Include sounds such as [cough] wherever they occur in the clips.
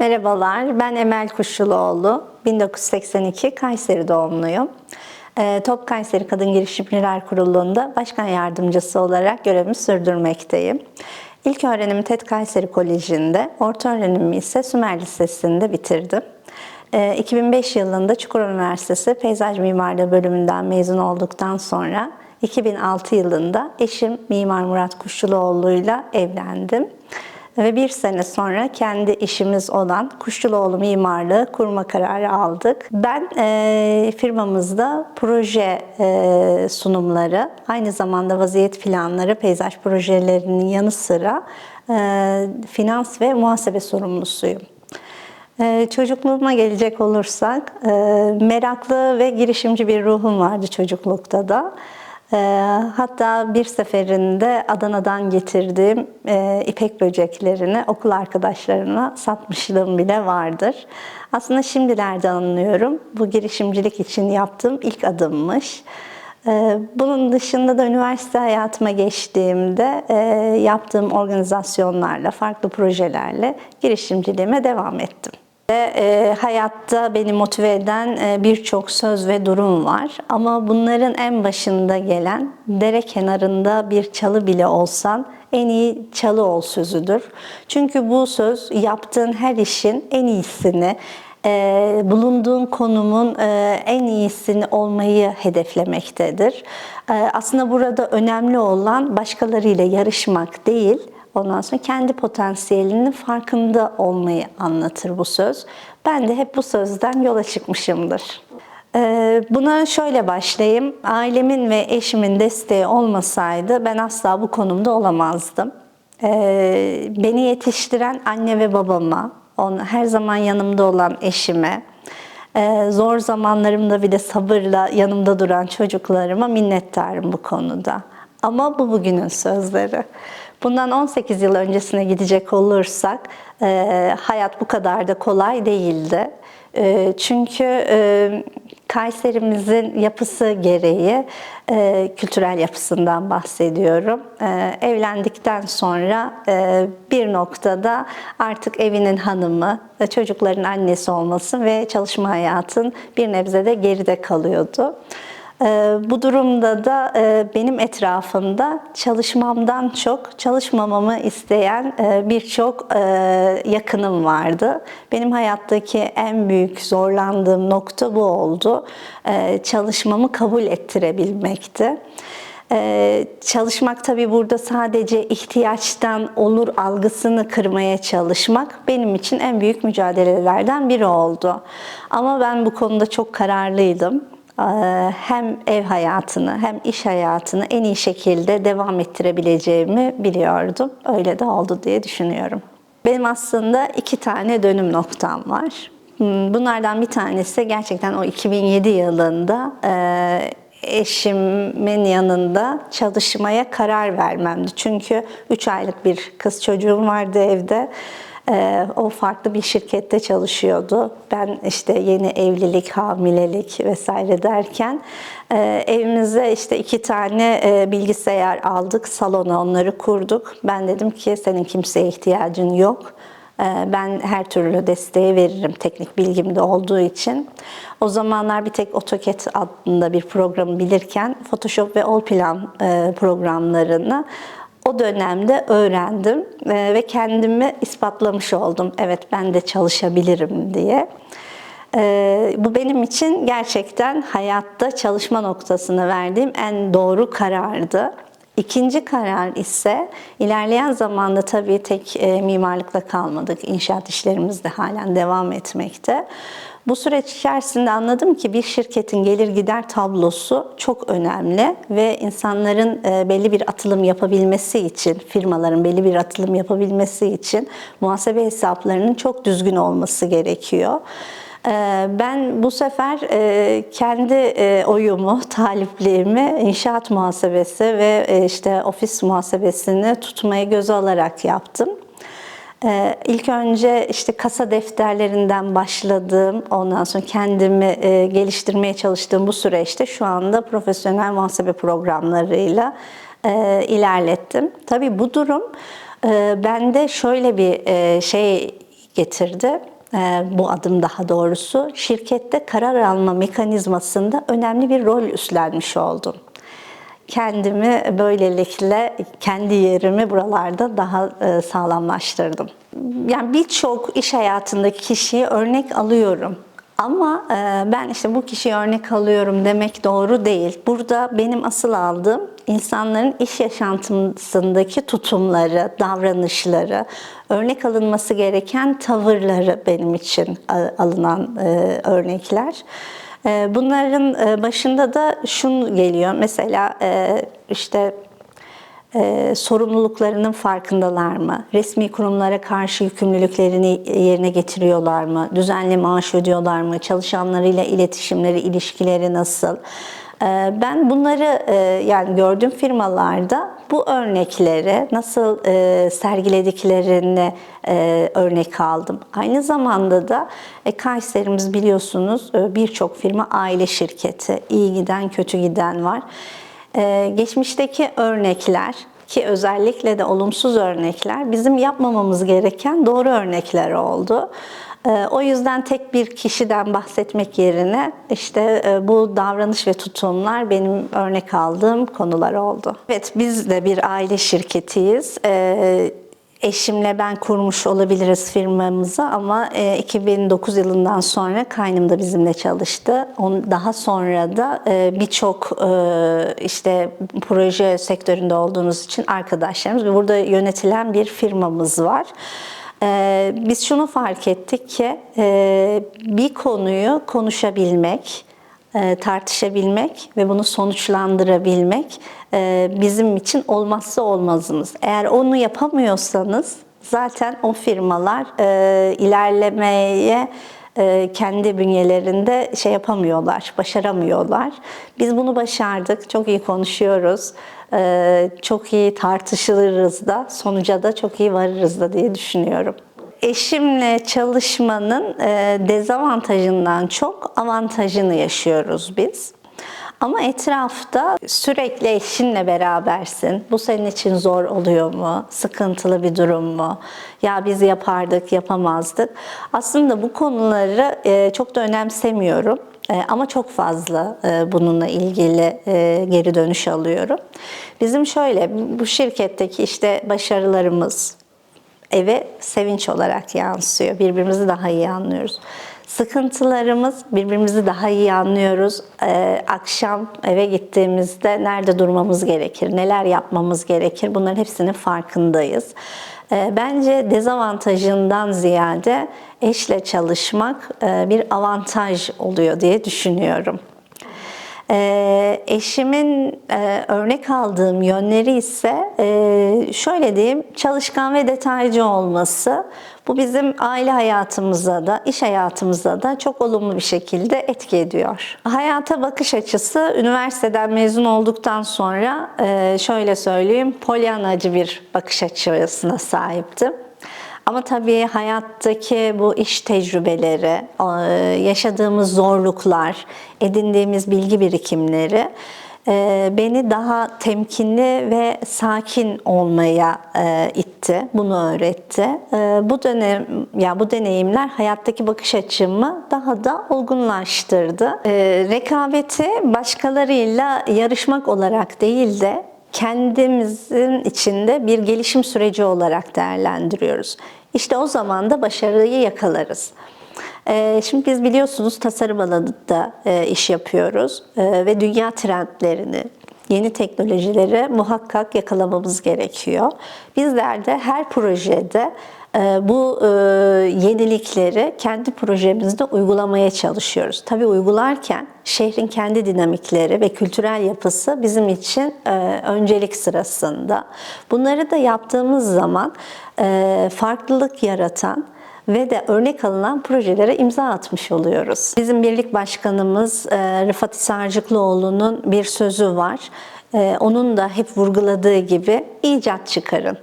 Merhabalar, ben Emel Kuşçuloğlu. 1982 Kayseri doğumluyum. Ee, Top Kayseri Kadın Girişimciler Kurulu'nda başkan yardımcısı olarak görevimi sürdürmekteyim. İlk öğrenimi TED Kayseri Koleji'nde, orta öğrenimimi ise Sümer Lisesi'nde bitirdim. Ee, 2005 yılında Çukurova Üniversitesi Peyzaj Mimarlığı bölümünden mezun olduktan sonra 2006 yılında eşim Mimar Murat Kuşçuloğlu'yla evlendim. Ve bir sene sonra kendi işimiz olan Kuşçuloğlu Mimarlığı kurma kararı aldık. Ben e, firmamızda proje e, sunumları, aynı zamanda vaziyet planları, peyzaj projelerinin yanı sıra e, finans ve muhasebe sorumlusuyum. Ee, Çocukluğuma gelecek olursak, e, meraklı ve girişimci bir ruhum vardı çocuklukta da. Ee, Hatta bir seferinde Adana'dan getirdiğim e, ipek böceklerini okul arkadaşlarına satmışlığım bile vardır. Aslında şimdilerde anlıyorum, bu girişimcilik için yaptığım ilk adımmış. Ee, Bunun dışında da üniversite hayatıma geçtiğimde e, yaptığım organizasyonlarla, farklı projelerle girişimciliğime devam ettim. E, hayatta beni motive eden e, birçok söz ve durum var. Ama bunların en başında gelen dere kenarında bir çalı bile olsan en iyi çalı ol sözüdür. Çünkü bu söz yaptığın her işin en iyisini, e, bulunduğun konumun e, en iyisini olmayı hedeflemektedir. E, aslında burada önemli olan başkalarıyla yarışmak değil, ondan sonra kendi potansiyelinin farkında olmayı anlatır bu söz. Ben de hep bu sözden yola çıkmışımdır. E, Buna şöyle başlayayım. Ailemin ve eşimin desteği olmasaydı ben asla bu konumda olamazdım. E, Beni yetiştiren anne ve babama, onu her zaman yanımda olan eşime, e, zor zamanlarımda bir de sabırla yanımda duran çocuklarıma minnettarım bu konuda. Ama bu bugünün sözleri. Bundan 18 yıl öncesine gidecek olursak e, hayat bu kadar da kolay değildi. E, çünkü e, Kayserimizin yapısı gereği kültürel yapısından bahsediyorum. Evlendikten sonra bir noktada artık evinin hanımı, çocukların annesi olması ve çalışma hayatın bir nebze de geride kalıyordu. Ee, Bu durumda da e, benim etrafımda çalışmamdan çok çalışmamamı isteyen e, birçok e, yakınım vardı. Benim hayattaki en büyük zorlandığım nokta bu oldu. Çalışmamı kabul ettirebilmekti. Ee, çalışmak tabii burada sadece ihtiyaçtan olur algısını kırmaya çalışmak benim için en büyük mücadelelerden biri oldu. Ama ben bu konuda çok kararlıydım. Ee, Hem ev hayatını hem iş hayatını en iyi şekilde devam ettirebileceğimi biliyordum. Öyle de oldu diye düşünüyorum. Benim aslında iki tane dönüm noktam var. Hmm, Bunlardan bir tanesi gerçekten o 2007 yılında e, eşimin yanında çalışmaya karar vermemdi. Çünkü 3 aylık bir kız çocuğum vardı evde. Ee, o farklı bir şirkette çalışıyordu. Ben işte yeni evlilik, hamilelik vesaire derken e, evimize işte iki tane e, bilgisayar aldık, salona onları kurduk. Ben dedim ki senin kimseye ihtiyacın yok. Ee, Ben her türlü desteği veririm teknik bilgim de olduğu için. O zamanlar bir tek AutoCAD adında bir programı bilirken Photoshop ve Allplan e, programlarını o dönemde öğrendim e, ve kendimi ispatlamış oldum. Evet ben de çalışabilirim diye. Ee, bu benim için gerçekten hayatta çalışma noktasını verdiğim en doğru karardı. İkinci karar ise ilerleyen zamanda tabii tek e, mimarlıkla kalmadık. İnşaat işlerimiz de halen devam etmekte. Bu süreç içerisinde anladım ki bir şirketin gelir gider tablosu çok önemli ve insanların e, belli bir atılım yapabilmesi için, firmaların belli bir atılım yapabilmesi için muhasebe hesaplarının çok düzgün olması gerekiyor. Ee, Ben bu sefer e, kendi e, oyumu, [laughs] talipliğimi inşaat muhasebesi ve e, işte ofis muhasebesini tutmayı göze alarak yaptım. Ee, İlk önce işte kasa defterlerinden başladığım, ondan sonra kendimi e, geliştirmeye çalıştığım bu süreçte şu anda profesyonel muhasebe programlarıyla e, ilerlettim. Tabii bu durum e, bende şöyle bir şey getirdi. Bu adım daha doğrusu şirkette karar alma mekanizmasında önemli bir rol üstlenmiş oldum. Kendimi böylelikle kendi yerimi buralarda daha e, sağlamlaştırdım. Yani birçok iş hayatındaki kişiyi örnek alıyorum. Ama e, ben işte bu kişiyi örnek alıyorum demek doğru değil. Burada benim asıl aldığım insanların iş yaşantısındaki tutumları, davranışları, örnek alınması gereken tavırları benim için e, alınan örnekler. E, bunların e, başında da şun geliyor. Mesela e, işte e, sorumluluklarının farkındalar mı? Resmi kurumlara karşı yükümlülüklerini yerine getiriyorlar mı? Düzenli maaş ödüyorlar mı? Çalışanlarıyla iletişimleri, ilişkileri nasıl? E, ben bunları e, yani gördüğüm firmalarda bu örnekleri nasıl e, sergilediklerini e, örnek aldım. Aynı zamanda da Kayseri'miz biliyorsunuz birçok firma aile şirketi. İyi giden, kötü giden var. Ee, geçmişteki örnekler ki özellikle de olumsuz örnekler bizim yapmamamız gereken doğru örnekler oldu. Ee, o yüzden tek bir kişiden bahsetmek yerine işte e, bu davranış ve tutumlar benim örnek aldığım konular oldu. Evet biz de bir aile şirketiyiz. Ee, Eşimle ben kurmuş olabiliriz firmamızı ama 2009 e, yılından sonra kaynım da bizimle çalıştı. Daha sonra da e, birçok işte proje sektöründe olduğumuz için arkadaşlarımız burada yönetilen bir firmamız var. Biz şunu fark ettik ki bir konuyu konuşabilmek, tartışabilmek ve bunu sonuçlandırabilmek e, bizim için olmazsa olmazımız. Eğer onu yapamıyorsanız zaten o firmalar e, ilerlemeye e, kendi bünyelerinde şey yapamıyorlar, başaramıyorlar. Biz bunu başardık, çok iyi konuşuyoruz, çok iyi tartışılırız da, sonuca da çok iyi varırız da diye düşünüyorum eşimle çalışmanın dezavantajından çok avantajını yaşıyoruz biz. Ama etrafta sürekli eşinle berabersin. Bu senin için zor oluyor mu? Sıkıntılı bir durum mu? Ya biz yapardık, yapamazdık. Aslında bu konuları e, çok da önemsemiyorum. E, ama çok fazla e, bununla ilgili geri dönüş alıyorum. Bizim şöyle, bu şirketteki işte başarılarımız eve sevinç olarak yansıyor. Birbirimizi daha iyi anlıyoruz. Sıkıntılarımız birbirimizi daha iyi anlıyoruz. Ee, akşam eve gittiğimizde nerede durmamız gerekir, neler yapmamız gerekir bunların hepsinin farkındayız. Ee, bence dezavantajından ziyade eşle çalışmak e, bir avantaj oluyor diye düşünüyorum. E, eşimin e, örnek aldığım yönleri ise e, şöyle diyeyim çalışkan ve detaycı olması. Bu bizim aile hayatımıza da, iş hayatımıza da çok olumlu bir şekilde etki ediyor. Hayata bakış açısı üniversiteden mezun olduktan sonra e, şöyle söyleyeyim, polyanacı bir bakış açısına sahiptim. Ama tabii hayattaki bu iş tecrübeleri, yaşadığımız zorluklar, edindiğimiz bilgi birikimleri e, beni daha temkinli ve sakin olmaya e, itti. Bunu öğretti. E, bu dönem ya bu deneyimler hayattaki bakış açımı daha da olgunlaştırdı. Rekabeti başkalarıyla yarışmak olarak değil de kendimizin içinde bir gelişim süreci olarak değerlendiriyoruz. İşte o zaman da başarıyı yakalarız. Ee, şimdi biz biliyorsunuz tasarım alanında e, iş yapıyoruz ee, ve dünya trendlerini, yeni teknolojileri muhakkak yakalamamız gerekiyor. Bizler de her projede e, bu e, yenilikleri kendi projemizde uygulamaya çalışıyoruz. Tabii uygularken şehrin kendi dinamikleri ve kültürel yapısı bizim için öncelik sırasında. Bunları da yaptığımız zaman farklılık yaratan, ve de örnek alınan projelere imza atmış oluyoruz. Bizim birlik başkanımız e, Rıfat Hisarcıklıoğlu'nun bir sözü var. E, onun da hep vurguladığı gibi icat çıkarın.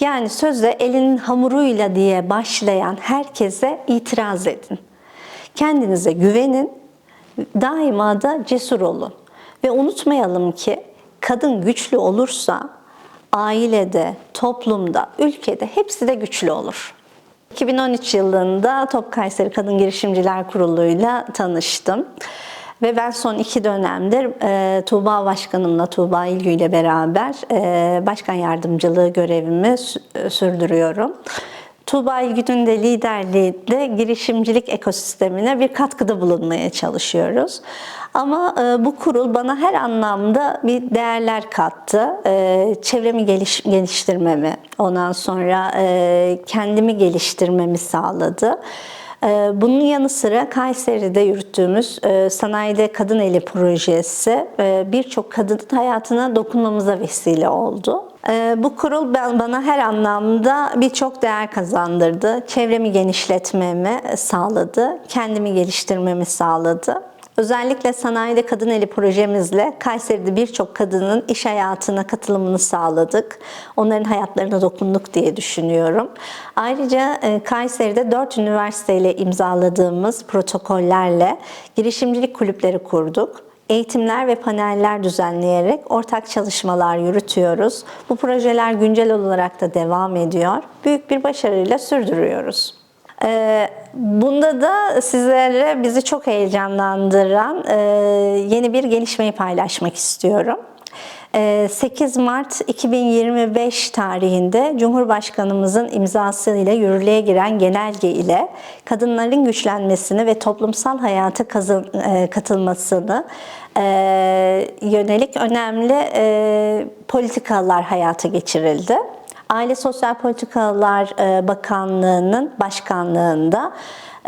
Yani sözde elinin hamuruyla diye başlayan herkese itiraz edin. Kendinize güvenin, daima da cesur olun. Ve unutmayalım ki kadın güçlü olursa ailede, toplumda, ülkede hepsi de güçlü olur. 2013 yılında Top Kayseri Kadın Girişimciler Kurulu'yla tanıştım. Ve ben son iki dönemdir e, Tuğba Başkanımla, Tuğba İlgü ile beraber e, başkan yardımcılığı görevimi sü- sürdürüyorum. Tuğba İlgü'nün de liderliğinde girişimcilik ekosistemine bir katkıda bulunmaya çalışıyoruz. Ama e, bu kurul bana her anlamda bir değerler kattı. E, çevremi geliş, geliştirmemi, ondan sonra e, kendimi geliştirmemi sağladı. Ee, Bunun yanı sıra Kayseri'de yürüttüğümüz e, Sanayide Kadın Eli projesi e, birçok kadının hayatına dokunmamıza vesile oldu. Ee, Bu kurul bana her anlamda birçok değer kazandırdı. Çevremi genişletmemi sağladı, kendimi geliştirmemi sağladı. Özellikle Sanayide Kadın Eli projemizle Kayseri'de birçok kadının iş hayatına katılımını sağladık. Onların hayatlarına dokunduk diye düşünüyorum. Ayrıca e, Kayseri'de 4 üniversiteyle imzaladığımız protokollerle girişimcilik kulüpleri kurduk. Eğitimler ve paneller düzenleyerek ortak çalışmalar yürütüyoruz. Bu projeler güncel olarak da devam ediyor. Büyük bir başarıyla sürdürüyoruz. Ee, Bunda da sizlere bizi çok heyecanlandıran e, yeni bir gelişmeyi paylaşmak istiyorum. Ee, 8 Mart 2025 tarihinde Cumhurbaşkanımızın imzasıyla yürürlüğe giren genelge ile kadınların güçlenmesini ve toplumsal hayata e, katılmasını e, yönelik önemli e, politikalar hayata geçirildi. Aile Sosyal Politikalar e, Bakanlığı'nın başkanlığında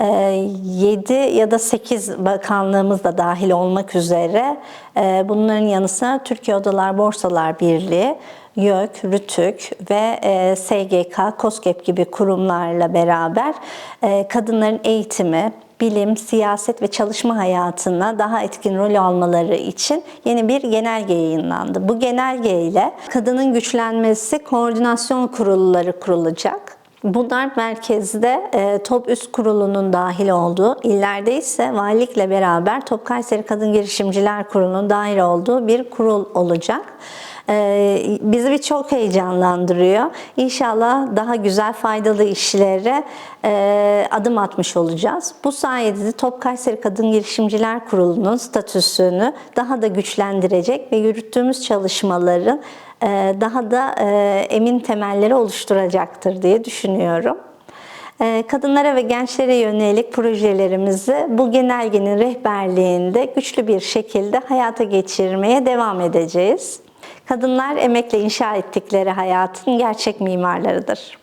7 ya da 8 bakanlığımız da dahil olmak üzere e, bunların yanı sıra Türkiye Odalar Borsalar Birliği, YÖK, RÜTÜK ve e, SGK, KOSGEB gibi kurumlarla beraber e, kadınların eğitimi, bilim, siyaset ve çalışma hayatına daha etkin rol almaları için yeni bir genelge yayınlandı. Bu genelge ile kadının güçlenmesi koordinasyon kurulları kurulacak. Bunlar merkezde e, Top Üst Kurulu'nun dahil olduğu, illerde ise valilikle beraber Top Kayseri Kadın Girişimciler Kurulu'nun dahil olduğu bir kurul olacak. Ee, bizi çok heyecanlandırıyor. İnşallah daha güzel faydalı işlere e, adım atmış olacağız. Bu sayede de Top Kadın Girişimciler Kurulu'nun statüsünü daha da güçlendirecek ve yürüttüğümüz çalışmaların e, daha da e, emin temelleri oluşturacaktır diye düşünüyorum. Kadınlara ve gençlere yönelik projelerimizi bu genelgenin rehberliğinde güçlü bir şekilde hayata geçirmeye devam edeceğiz. Kadınlar emekle inşa ettikleri hayatın gerçek mimarlarıdır.